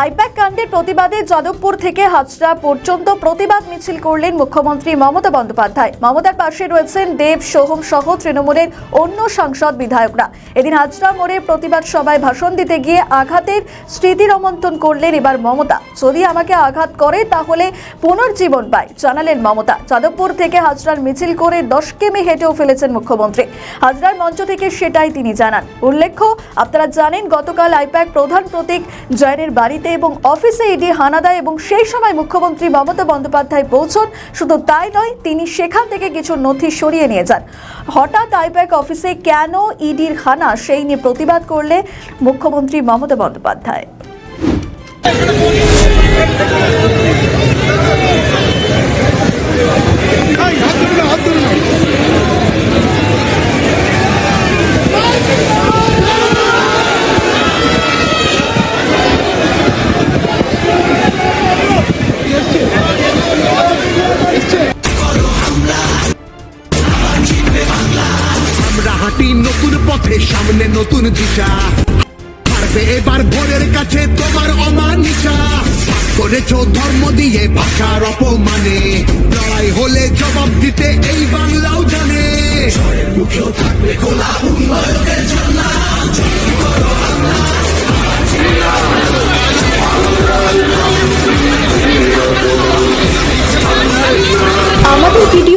I-PAC কাণ্ডের প্রতিবাদে যাদবপুর থেকে হাজরা পর্যন্ত প্রতিবাদ মিছিল করলেন মুখ্যমন্ত্রী মমতা বন্দ্যোপাধ্যায়। মমতার পাশে রয়েছেন দেব, সোহম সহ তৃণমূলের অন্য সাংসদ বিধায়করা। এদিন হাজরা মোড়ে প্রতিবাদ সভায় ভাষণ দিতে গিয়ে আঘাতের স্মৃতি রমন্থন করলেন এবার মমতা। যদি আমাকে আঘাত করে, তাহলে পুনর্জীবন পায়, জানালেন মমতা। যাদবপুর থেকে হাজরার মিছিল করে দশ কেমি হেঁটেও ফেলেছেন মুখ্যমন্ত্রী। হাজরার মঞ্চ থেকে সেটাই তিনি জানান। উল্লেখ্য, আপনারা জানেন, গতকাল আইপ্যাক প্রধান প্রতীক জয়নের বাড়িতে এবং অফিসে ইডি হানা দেয় এবং সেই সময় মুখ্যমন্ত্রী মমতা বন্দ্যোপাধ্যায় পৌঁছন, শুধু তাই নয়, তিনি সেখান থেকে কিছু নথি সরিয়ে নিয়ে যান। হঠাৎ আইপ্যাক অফিসে কেন ইডির হানা সেই নিয়ে প্রতিবাদ করলে মুখ্যমন্ত্রী মমতা বন্দ্যোপাধ্যায়? আমরা হাঁটি নতুন পথে, সামনে নতুন দিশা। পারবে এবার ভোরের কাছে তোমার অমানিশা। করেছ ধর্ম দিয়ে ভাষার অপমানে। লড়াই হলে জবাব দিতে এই বাংলাও জানে। মুখেও থাকবে খোলা উন্নয়নের জানলা আমাদের